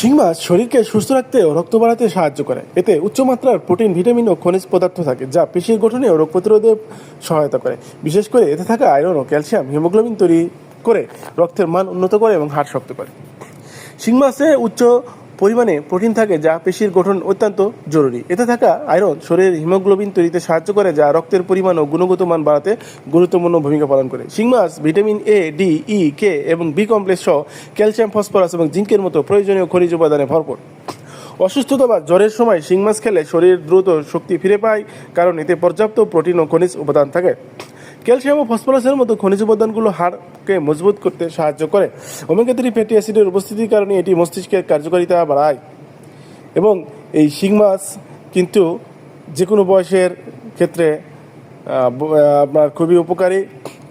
শিং মাছ শরীরকে সুস্থ রাখতে ও রক্ত বাড়াতে সাহায্য করে। এতে উচ্চমাত্রার প্রোটিন, ভিটামিন ও খনিজ পদার্থ থাকে, যা পেশির গঠনে ও রোগ প্রতিরোধে সহায়তা করে। বিশেষ করে এতে থাকা আয়রন ও ক্যালসিয়াম, হিমোগ্লোবিন তৈরি করে রক্তের মান উন্নত করে এবং হাড় শক্ত করে। শিং মাছে উচ্চ পরিমাণে প্রোটিন থাকে যা পেশির গঠন অত্যন্ত জরুরি। এতে থাকা আয়রন শরীরের হিমোগ্লোবিন তৈরিতে সাহায্য করে যা রক্তের পরিমাণ ও গুণগত মান বাড়াতে গুরুত্বপূর্ণ ভূমিকা পালন করে। শিং মাছ vitamin A D E K এবং বি কমপ্লেক্স সহ ক্যালসিয়াম, ফসফরাস এবং জিঙ্কের মতো প্রয়োজনীয় খনিজ উপাদানে ভরপুর। অসুস্থতা বা জ্বরের সময় শিং মাছ খেলে শরীর দ্রুত শক্তি ফিরে পায়, কারণ এতে পর্যাপ্ত প্রোটিন ও খনিজ উপাদান থাকে। ক্যালসিয়াম ও ফসফরাসের মতো খনিজ উপাদানগুলো হাড়কে মজবুত করতে সাহায্য করে। ওমেগা থ্রি ফ্যাটি অ্যাসিডের উপস্থিতির কারণে এটি মস্তিষ্কের কার্যকারিতা বাড়ায়। এবং এই শিং মাছ কিন্তু যে কোনো বয়সের ক্ষেত্রে আপনার খুবই উপকারী।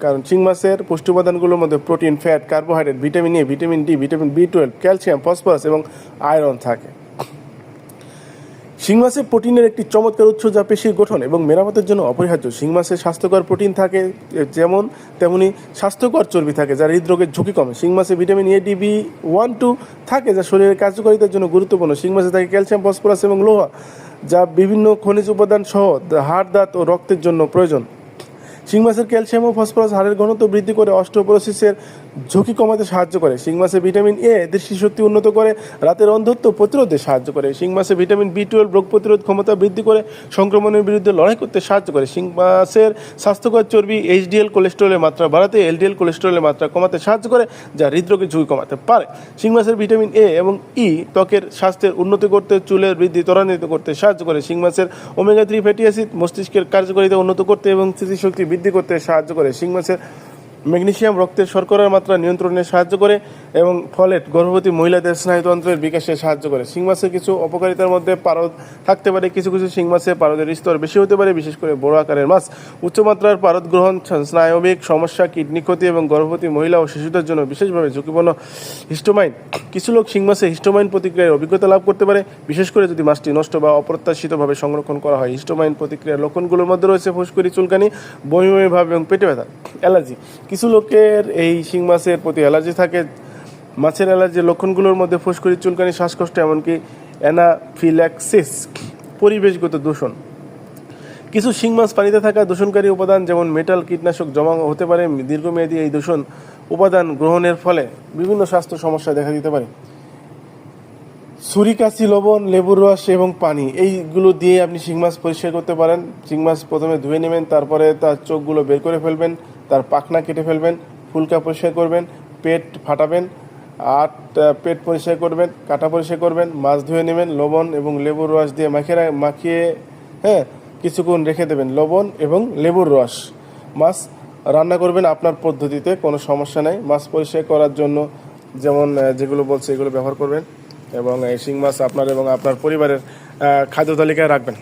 কারণ শিং মাছের পুষ্টি উপাদানগুলোর মধ্যে protein, fat, carbohydrate, vitamin A, vitamin D, vitamin B twelve, calcium, phosphorus এবং আয়রন থাকে। মাছে প্রোটিনের একটি চমৎকার উৎস যা পেশির গঠন এবং মেরামতের জন্য অপরিহার্য। সিংমাসে স্বাস্থ্যকর প্রোটিন থাকে যেমন, তেমনি স্বাস্থ্যকর চর্বি থাকে, যা হৃদরোগের ঝুঁকি কমে। সিংমাসে vitamin A D B one two থাকে, যা শরীরের কার্যকারিতার জন্য গুরুত্বপূর্ণ। সিংমাসে থাকে ক্যালসিয়াম, ফসফরাস এবং লোহা, যা বিভিন্ন খনিজ উপাদান সহ হাড়, দাঁত ও রক্তের জন্য প্রয়োজন। শিং মাছের ক্যালসিয়াম ও ফসফরাস হাড়ের ঘনত্ব বৃদ্ধি করে অস্টিওপোরোসিসের ঝুঁকি কমাতে সাহায্য করে। শিং মাছে ভিটামিন এ দৃষ্টিশক্তি উন্নত করে, রাতের অন্ধত্ব প্রতিরোধে সাহায্য করে। শিং মাছে ভিটামিন বি টুয়েলভ রোগ প্রতিরোধ ক্ষমতা বৃদ্ধি করে, সংক্রমণের বিরুদ্ধে লড়াই করতে সাহায্য করে। শিং মাছের স্বাস্থ্যকর চর্বি এইচডিএল কোলেস্টেরলের মাত্রা বাড়াতে এলডিএল কোলেস্টেরলের মাত্রা কমাতে সাহায্য করে, যা হৃদরোগের ঝুঁকি কমাতে পারে। শিং মাছের ভিটামিন এ এবং ই ত্বকের স্বাস্থ্যের উন্নতি করতে, চুলের বৃদ্ধি ত্বরান্বিত করতে সাহায্য করে। শিং মাছের ওমেগা থ্রি ফ্যাটি অ্যাসিড মস্তিষ্কের কার্যকারিতা উন্নত করতে এবং স্মৃতিশক্তি বৃদ্ধি করতে সাহায্য করে। শিং মাছের ম্যাগনেসিয়াম রক্তের শর্করার মাত্রা নিয়ন্ত্রণে সাহায্য করে এবং ফলেট গর্ভবতী মহিলাদের স্নায়ুতন্ত্রের বিকাশে সাহায্য করে। শিং কিছু অপকারিতার মধ্যে পারদ থাকতে পারে, কিছু কিছু শিং মাছে পারদের স্তর বেশি হতে পারে, বিশেষ করে বড় আকারের মাছ। উচ্চমাত্রার পারদ গ্রহণ স্নায়বিক সমস্যা, কিডনি ক্ষতি এবং গর্ভবতী মহিলা ও শিশুদের জন্য বিশেষভাবে ঝুঁকিপূর্ণ হিস্টোমাইন। কিছু লোক শিং হিস্টোমাইন প্রতিক্রিয়ার অভিজ্ঞতা লাভ করতে পারে, বিশেষ করে যদি মাছটি নষ্ট বা অপ্রত্যাশিতভাবে সংরক্ষণ করা হয়। হিস্টোমাইন প্রতিক্রিয়ার লক্ষণগুলোর মধ্যে রয়েছে ফুসকুড়ি, চুলকানি, বমি বমি ভাব এবং পেটে ব্যথা। অ্যালার্জি। কিছু লোকের এই শিং মাছের প্রতি অ্যালার্জি থাকে। মাছের অ্যালার্জির লক্ষণগুলোর মধ্যে ফুসকুড়ি, চুলকানি, শ্বাসকষ্ট, এমনকি অ্যানাফিল্যাক্সিস, পরিবেশগত দূষণ। কিছু শিং মাছ পানিতে থাকা দূষণকারী উপাদান, যেমন মেটাল, কীটনাশক জমা হতে পারে। দীর্ঘমেয়াদী এই দূষণ উপাদান গ্রহণের ফলে বিভিন্ন স্বাস্থ্য সমস্যা দেখা দিতে পারে। ছুরিকাছি লবণ, লেবুর রস এবং পানি, এইগুলো দিয়ে আপনি শিং মাছ পরিষ্কার করতে পারেন। শিং মাছ প্রথমে ধুয়ে নেবেন, তারপরে তার চোখগুলো বের করে ফেলবেন। পাখনা কেটে ফেলবেন, ফুলকা পরিষ্কার করবেন, পেট ফাটাবেন আট পেট পরিষ্কার করবেন, কাটা পরিষ্কার করবেন, মাছ ধুয়ে নেবেন, লবণ এবং লেবুর রস দিয়ে মাখিয়ে মাখিয়ে হ্যাঁ কিছুক্ষণ রেখে দেবেন লবণ এবং লেবুর রস। মাছ রান্না করবেন আপনার পদ্ধতিতে, কোনো সমস্যা নেই। মাছ পরিষ্কার করার জন্য যেমন যেগুলো বলছে এগুলো ব্যবহার করবেন এবং শিং মাছ আপনার এবং আপনার পরিবারের খাদ্য তালিকায় রাখবেন।